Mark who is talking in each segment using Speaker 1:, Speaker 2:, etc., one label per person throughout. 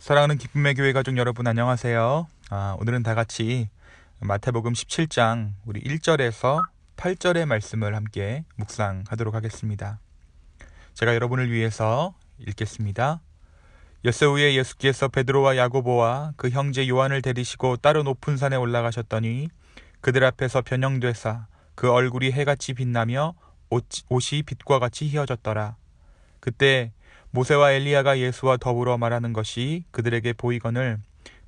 Speaker 1: 사랑하는 기쁨의 교회 가족 여러분 안녕하세요. 아, 오늘은 다 같이 마태복음 17장 우리 1절에서 8절의 말씀을 함께 묵상하도록 하겠습니다. 제가 여러분을 위해서 읽겠습니다. 엿새 후에 예수께서 베드로와 야고보와 그 형제 요한을 데리시고 따로 높은 산에 올라가셨더니 그들 앞에서 변형되사 그 얼굴이 해같이 빛나며 옷, 옷이 빛과 같이 휘어졌더라. 그때 모세와 엘리야가 예수와 더불어 말하는 것이 그들에게 보이거늘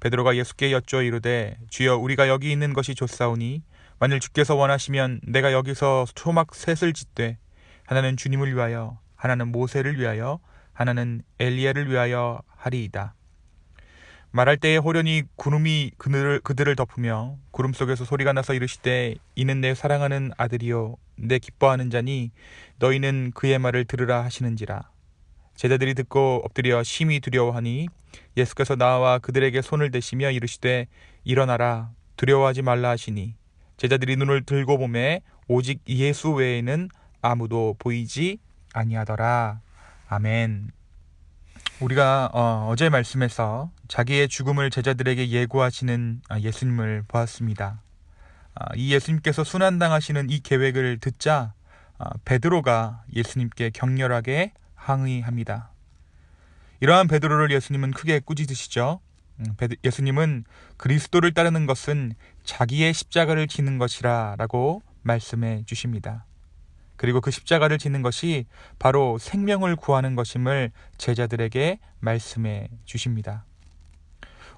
Speaker 1: 베드로가 예수께 여쭈어 이르되 주여 우리가 여기 있는 것이 좋사오니 만일 주께서 원하시면 내가 여기서 초막 셋을 짓되 하나는 주님을 위하여 하나는 모세를 위하여 하나는 엘리야를 위하여 하리이다. 말할 때에 호련히 구름이 그들을, 그들을 덮으며 구름 속에서 소리가 나서 이르시되 이는 내 사랑하는 아들이요 내 기뻐하는 자니 너희는 그의 말을 들으라 하시는지라 제자들이 듣고 엎드려 심히 두려워하니 예수께서 나와 그들에게 손을 대시며 이르시되 일어나라 두려워하지 말라 하시니 제자들이 눈을 들고 보매 오직 예수 외에는 아무도 보이지 아니하더라. 아멘. 우리가 어, 제 말씀에서 자기의 죽음을 제자들에게 예고하시는 아, 예수님을 보았습니다. 아, 이 예수님께서 순환당하시는 이 계획을 듣자 아, 베드로가 예수님께 격렬하게 항의합니다. 이러한 베드로를 예수님은 크게 꾸짖으시죠. 음, 예수님은 그리스도를 따르는 것은 자기의 십자가를 지는 것이라 라고 말씀해 주십니다. 그리고 그 십자가를 지는 것이 바로 생명을 구하는 것임을 제자들에게 말씀해 주십니다.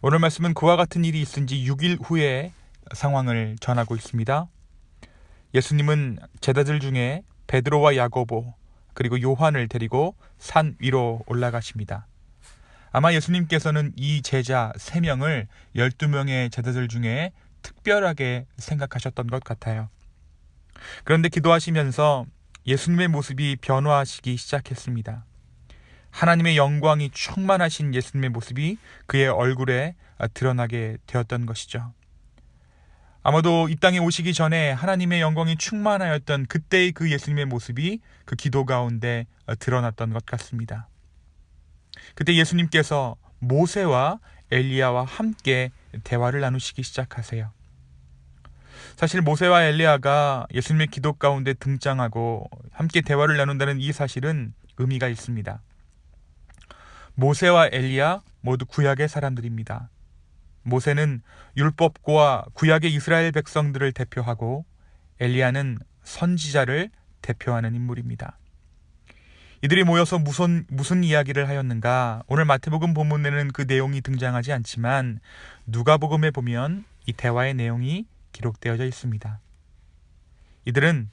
Speaker 1: 오늘 말씀은 그와 같은 일이 있은 지 6일 후에 상황을 전하고 있습니다. 예수님은 제자들 중에 베드로와 야고보, 그리고 요한을 데리고 산 위로 올라가십니다. 아마 예수님께서는 이 제자 3명을 12명의 제자들 중에 특별하게 생각하셨던 것 같아요. 그런데 기도하시면서 예수님의 모습이 변화하시기 시작했습니다. 하나님의 영광이 충만하신 예수님의 모습이 그의 얼굴에 드러나게 되었던 것이죠. 아마도 이 땅에 오시기 전에 하나님의 영광이 충만하였던 그때의 그 예수님의 모습이 그 기도 가운데 드러났던 것 같습니다. 그때 예수님께서 모세와 엘리야와 함께 대화를 나누시기 시작하세요. 사실 모세와 엘리야가 예수님의 기도 가운데 등장하고 함께 대화를 나눈다는 이 사실은 의미가 있습니다. 모세와 엘리야 모두 구약의 사람들입니다. 모세는 율법과 구약의 이스라엘 백성들을 대표하고 엘리야는 선지자를 대표하는 인물입니다. 이들이 모여서 무슨 무슨 이야기를 하였는가? 오늘 마태복음 본문에는 그 내용이 등장하지 않지만 누가복음에 보면 이 대화의 내용이 기록되어져 있습니다. 이들은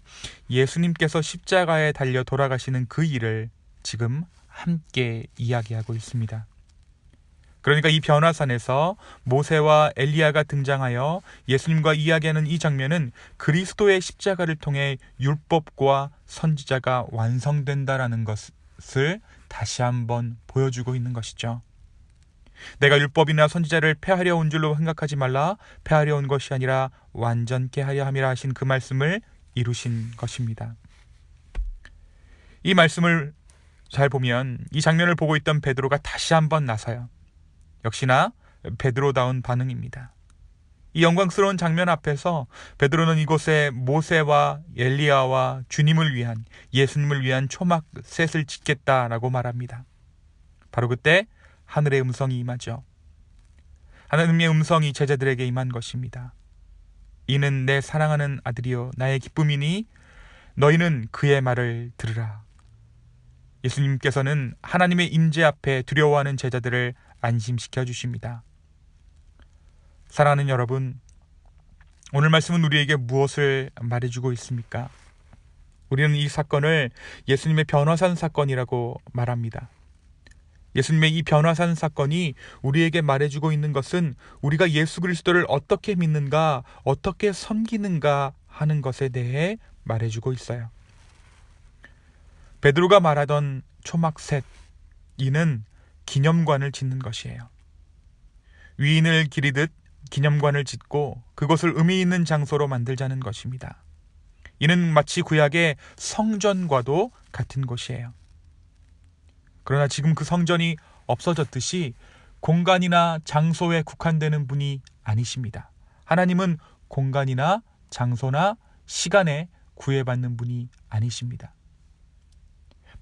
Speaker 1: 예수님께서 십자가에 달려 돌아가시는 그 일을 지금 함께 이야기하고 있습니다. 그러니까 이 변화산에서 모세와 엘리야가 등장하여 예수님과 이야기하는 이 장면은 그리스도의 십자가를 통해 율법과 선지자가 완성된다라는 것을 다시 한번 보여주고 있는 것이죠. 내가 율법이나 선지자를 폐하려 온 줄로 생각하지 말라 폐하려 온 것이 아니라 완전케 하려 함이라 하신 그 말씀을 이루신 것입니다. 이 말씀을 잘 보면 이 장면을 보고 있던 베드로가 다시 한번 나서요. 역시나 베드로다운 반응입니다. 이 영광스러운 장면 앞에서 베드로는 이곳에 모세와 엘리야와 주님을 위한 예수님을 위한 초막 셋을 짓겠다라고 말합니다. 바로 그때 하늘의 음성이 임하죠. 하나님의 음성이 제자들에게 임한 것입니다. 이는 내 사랑하는 아들이요 나의 기쁨이니 너희는 그의 말을 들으라. 예수님께서는 하나님의 임재 앞에 두려워하는 제자들을 안심시켜 주십니다. 사랑하는 여러분, 오늘 말씀은 우리에게 무엇을 말해주고 있습니까? 우리는 이 사건을 예수님의 변화산 사건이라고 말합니다. 예수님의 이 변화산 사건이 우리에게 말해주고 있는 것은 우리가 예수 그리스도를 어떻게 믿는가, 어떻게 섬기는가 하는 것에 대해 말해주고 있어요. 베드로가 말하던 초막셋, 이는 기념관을 짓는 것이에요. 위인을 기리듯 기념관을 짓고 그것을 의미 있는 장소로 만들자는 것입니다. 이는 마치 구약의 성전과도 같은 곳이에요. 그러나 지금 그 성전이 없어졌듯이 공간이나 장소에 국한되는 분이 아니십니다. 하나님은 공간이나 장소나 시간에 구애받는 분이 아니십니다.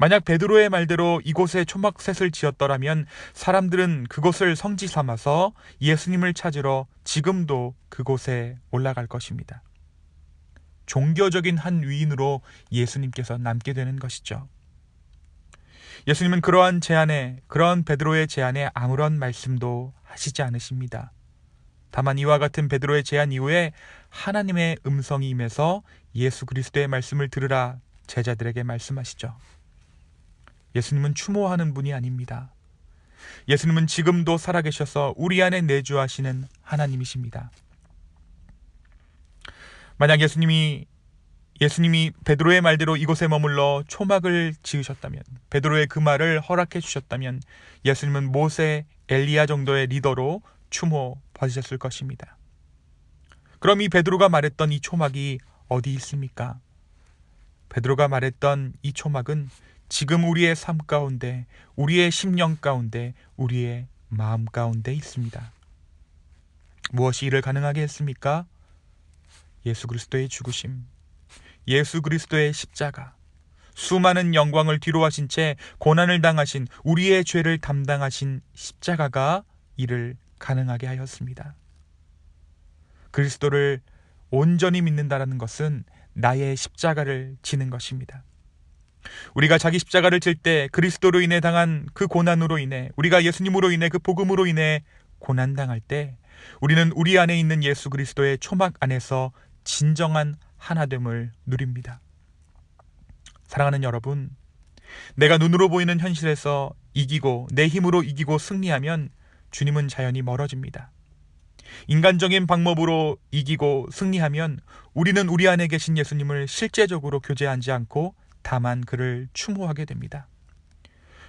Speaker 1: 만약 베드로의 말대로 이곳에 초막셋을 지었더라면 사람들은 그곳을 성지 삼아서 예수님을 찾으러 지금도 그곳에 올라갈 것입니다. 종교적인 한 위인으로 예수님께서 남게 되는 것이죠. 예수님은 그러한 제안에, 그러한 베드로의 제안에 아무런 말씀도 하시지 않으십니다. 다만 이와 같은 베드로의 제안 이후에 하나님의 음성이 임해서 예수 그리스도의 말씀을 들으라 제자들에게 말씀하시죠. 예수님은 추모하는 분이 아닙니다. 예수님은 지금도 살아계셔서 우리 안에 내주하시는 하나님이십니다. 만약 예수님이 예수님이 베드로의 말대로 이곳에 머물러 초막을 지으셨다면 베드로의 그 말을 허락해 주셨다면 예수님은 모세, 엘리야 정도의 리더로 추모 받으셨을 것입니다. 그럼 이 베드로가 말했던 이 초막이 어디 있습니까? 베드로가 말했던 이 초막은 지금 우리의 삶 가운데, 우리의 심령 가운데, 우리의 마음 가운데 있습니다. 무엇이 이를 가능하게 했습니까? 예수 그리스도의 죽으심, 예수 그리스도의 십자가, 수많은 영광을 뒤로하신 채 고난을 당하신 우리의 죄를 담당하신 십자가가 이를 가능하게 하였습니다. 그리스도를 온전히 믿는다라는 것은 나의 십자가를 지는 것입니다. 우리가 자기 십자가를 질 때 그리스도로 인해 당한 그 고난으로 인해 우리가 예수님으로 인해 그 복음으로 인해 고난 당할 때 우리는 우리 안에 있는 예수 그리스도의 초막 안에서 진정한 하나됨을 누립니다. 사랑하는 여러분, 내가 눈으로 보이는 현실에서 이기고 내 힘으로 이기고 승리하면 주님은 자연히 멀어집니다. 인간적인 방법으로 이기고 승리하면 우리는 우리 안에 계신 예수님을 실제적으로 교제하지 않고 다만 그를 추모하게 됩니다.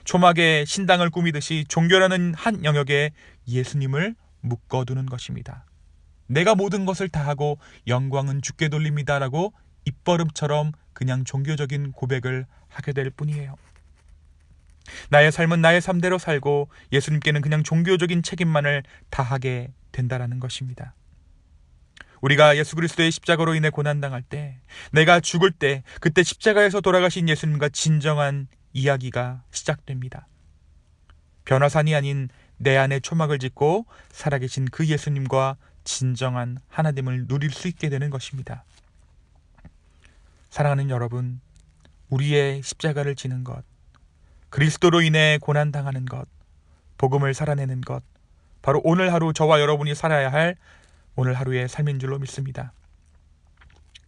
Speaker 1: 초막에 신당을 꾸미듯이 종교라는 한 영역에 예수님을 묶어두는 것입니다. 내가 모든 것을 다하고 영광은 주께 돌립니다라고 입버릇처럼 그냥 종교적인 고백을 하게 될 뿐이에요. 나의 삶은 나의 삶대로 살고 예수님께는 그냥 종교적인 책임만을 다하게 된다라는 것입니다. 우리가 예수 그리스도의 십자가로 인해 고난당할 때, 내가 죽을 때, 그때 십자가에서 돌아가신 예수님과 진정한 이야기가 시작됩니다. 변화산이 아닌 내 안에 초막을 짓고 살아계신 그 예수님과 진정한 하나님을 누릴 수 있게 되는 것입니다. 사랑하는 여러분, 우리의 십자가를 지는 것, 그리스도로 인해 고난당하는 것, 복음을 살아내는 것, 바로 오늘 하루 저와 여러분이 살아야 할 오늘 하루의 삶인 줄로 믿습니다.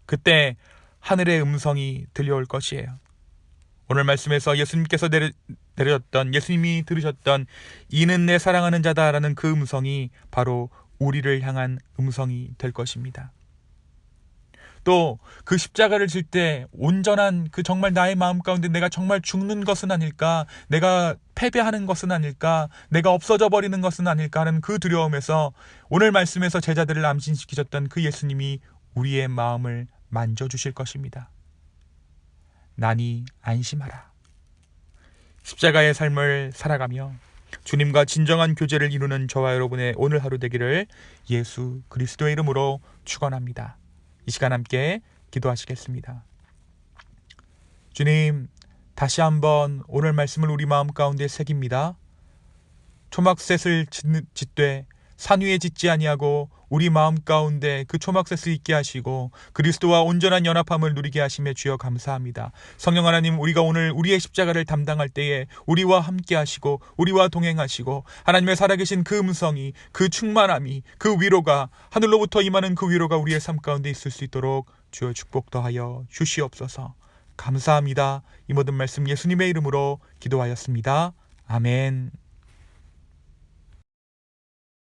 Speaker 1: 그때 하늘의 음성이 들려올 것이에요. 오늘 말씀에서 예수님께서 내려, 내렸던 예수님이 들으셨던 이는 내 사랑하는 자다라는 그 음성이 바로 우리를 향한 음성이 될 것입니다. 또 그 십자가를 질 때 온전한 그 정말 나의 마음 가운데 내가 정말 죽는 것은 아닐까, 내가 패배하는 것은 아닐까, 내가 없어져 버리는 것은 아닐까 하는 그 두려움에서 오늘 말씀에서 제자들을 암신시키셨던 그 예수님이 우리의 마음을 만져주실 것입니다. 나니 안심하라. 십자가의 삶을 살아가며 주님과 진정한 교제를 이루는 저와 여러분의 오늘 하루 되기를 예수 그리스도의 이름으로 축원합니다. 이 시간 함께 기도하시겠습니다. 주님, 다시 한번 오늘 말씀을 우리 마음 가운데 새깁니다. 초막셋을 짓되 산 위에 짓지 아니하고 우리 마음 가운데 그 초막셋을 있게 하시고 그리스도와 온전한 연합함을 누리게 하심에 주여 감사합니다. 성령 하나님 우리가 오늘 우리의 십자가를 담당할 때에 우리와 함께 하시고 우리와 동행하시고 하나님의 살아계신 그 음성이 그 충만함이 그 위로가 하늘로부터 임하는 그 위로가 우리의 삶 가운데 있을 수 있도록 주여 축복 더하여 주시옵소서. 감사합니다. 이 모든 말씀 예수님의 이름으로 기도하였습니다. 아멘.